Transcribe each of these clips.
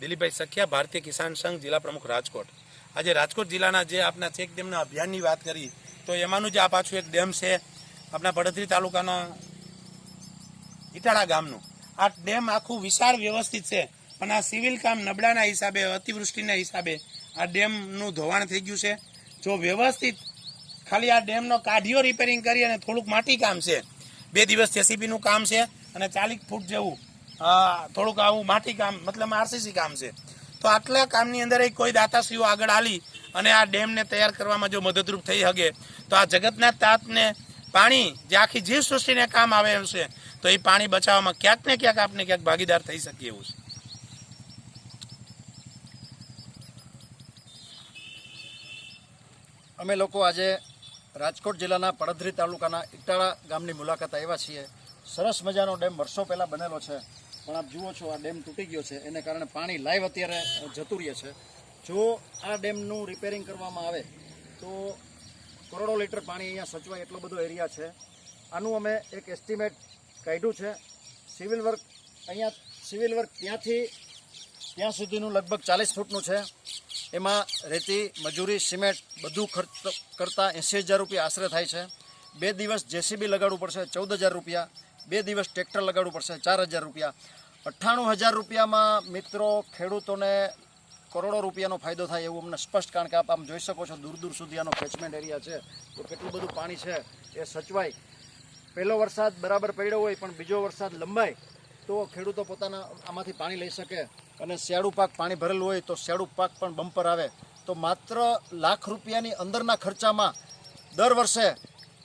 દિલીપભાઈ સખિયા, ભારતીય કિસાન સંઘ જિલ્લા પ્રમુખ રાજકોટ. આજે રાજકોટ જિલ્લાના જે આપના ચેક ડેમના અભિયાનની વાત કરી, તો એમાંનું જે આ પાછું એક ડેમ છે આપણા ભડતરી તાલુકાના ઇટાળા ગામનું. આ ડેમ આખું વિશાળ વ્યવસ્થિત છે, પણ આ સિવિલ કામ નબળાના હિસાબે, અતિવૃષ્ટિના હિસાબે આ ડેમનું ધોવાણ થઈ ગયું છે. જો વ્યવસ્થિત ખાલી આ ડેમનો કાઢિયો રિપેરિંગ કરી અને થોડુંક માટી કામ છે. બે દિવસ જેસીબીનું કામ છે અને ચાલીસ ફૂટ જેવું થોડુંક આવું માટી કામ, મતલબ આરસીસી કામ છે. તો આટલા કામની અંદર એ કોઈ દાતાશ્રીઓ આગળ આલી અને આ ડેમને તૈયાર કરવામાં જો મદદરૂપ થઈ શકે તો આ જગતના તાતને પાણી, જે આખી જીવ સૃષ્ટિને કામ આવે એવું છે, તો એ પાણી બચાવવામાં ક્યાંક ને ક્યાંક આપણે ક્યાંક ભાગીદાર થઈ શકીએ એવું છે. અમે લોકો આજે રાજકોટ જિલ્લાના પડધરી તાલુકાના ઇટાળા ગામની મુલાકાત આવ્યા છીએ. સરસ મજાનો ડેમ વર્ષો પહેલાં બનેલો છે. પણ આપ જુઓ છો, આ ડેમ તૂટી ગયો છે. એને કારણે પાણી લાઈવ અત્યારે જતું રહે છે. જો આ ડેમનું રિપેરિંગ કરવામાં આવે, તો કરોડો લીટર પાણી અહીંયા સચવાય એટલો બધો એરિયા છે. આનું અમે એક એસ્ટિમેટ કાઢ્યું છે. સિવિલ વર્ક અહીંયા સિવિલ વર્ક ત્યાંથી, ત્યાં સુધીનું લગભગ ચાલીસ ફૂટનું છે. એમાં રેતી, મજૂરી, સિમેન્ટ બધું ખર્ચ કરતાં એંસી હજાર રૂપિયા આશરે થાય છે. બે દિવસ જેસીબી લગાડવું પડશે, ચૌદ હજાર રૂપિયા. બે દિવસ ટ્રેક્ટર લગાડવું પડશે, ચાર હજાર રૂપિયા. અઠ્ઠાણું હજાર રૂપિયામાં મિત્રો ખેડૂતોને કરોડો રૂપિયાનો ફાયદો થાય એવું અમને સ્પષ્ટ કારણ કે આપ આમ જોઈ શકો છો, દૂર દૂર સુધી આનો કેચમેન્ટ એરિયા છે. તો કેટલું બધું પાણી છે એ સચવાય. પહેલો વરસાદ બરાબર પડ્યો હોય, પણ બીજો વરસાદ લંબાય. તો ખેડૂતો પોતાના આમાંથી પાણી લઈ શકે અને શિયાળુ પાક પાણી ભરેલું હોય તો શિયાળુ પાક પણ બમ્પર આવે. તો માત્ર લાખ રૂપિયાની અંદરના ખર્ચામાં દર વર્ષે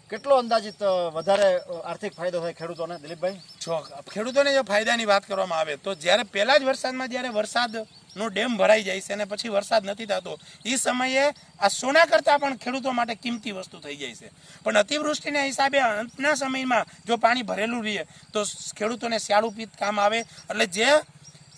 કેટલો અંદાજિત વધારે આર્થિક ફાયદો થાય ખેડૂતોને? દિલીપભાઈ? જો ખેડૂતોને જો ફાયદાની વાત કરવામાં આવે તો જ્યારે પહેલા જ વરસાદમાં જ્યારે વરસાદનો ડેમ ભરાઈ જાય છે અને પછી વરસાદ નથી થતો, એ સમયે આ સોના કરતાં પણ ખેડૂતો માટે કિંમતી વસ્તુ થઈ જાય છે. પણ અતિવૃષ્ટિના હિસાબે અંતના સમયમાં જો પાણી ભરેલું રહે, તો ખેડૂતોને શિયાળુ પીત કામ આવે. એટલે જે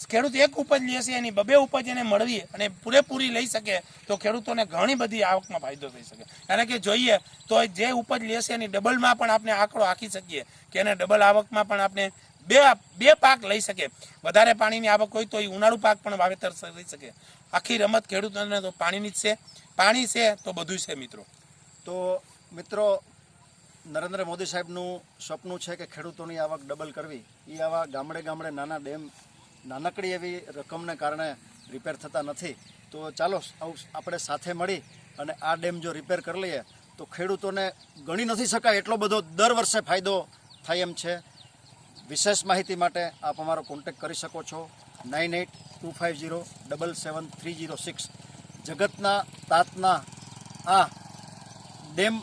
ખેડૂત એક ઉપજ લે એની બબે ઉપજ એને મળવી અને પૂરેપૂરી લઈ શકે, તો ખેડૂતોને ઘણી બધી આવકમાં ફાયદો થઈ શકે. કારણ કે જોઈએ, તો જે ઉપજ લે એની ડબલમાં પણ આપણે આંકડો આંકી શકીએ કે એને ડબલ આવકમાં પણ આપણે બે બે પાક લઈ શકે. વધારે પાણીની આવક હોય તો એ ઉનાળુ પાક પણ વાવેતર થઈ શકે. આખી રમત ખેડૂતોને તો પાણીની જ છે. પાણી છે તો બધું છે, મિત્રો. તો મિત્રો, નરેન્દ્ર મોદી સાહેબનું સપનું છે કે ખેડૂતોની આવક ડબલ કરવી. એ આવા ગામડે ગામડે નાના ડેમ નાનકડી એવી રકમને કારણે રિપેર થતા નથી. તો ચાલો આપણે સાથે મળી અને આ ડેમ જો રિપેર કરી લઈએ, તો ખેડૂતોને ગણી નથી શકાય એટલો બધો દર વર્ષે ફાયદો થાય એમ છે. વિશેષ માહિતી માટે આપ અમારો કોન્ટેક કરી શકો છો nine eight two five zero double seven three zero six જગતના તાતના આ ડેમ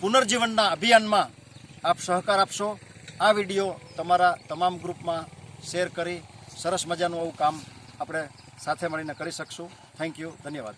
પુનર્જીવનના અભિયાનમાં આપ સહકાર આપશો. આ વીડિયો તમારા તમામ ગ્રુપમાં શેર કરી. સરસ મજાનું આવું કામ આપણે સાથે મળીને કરી શકશું. થેન્ક યુ ધન્યવાદ.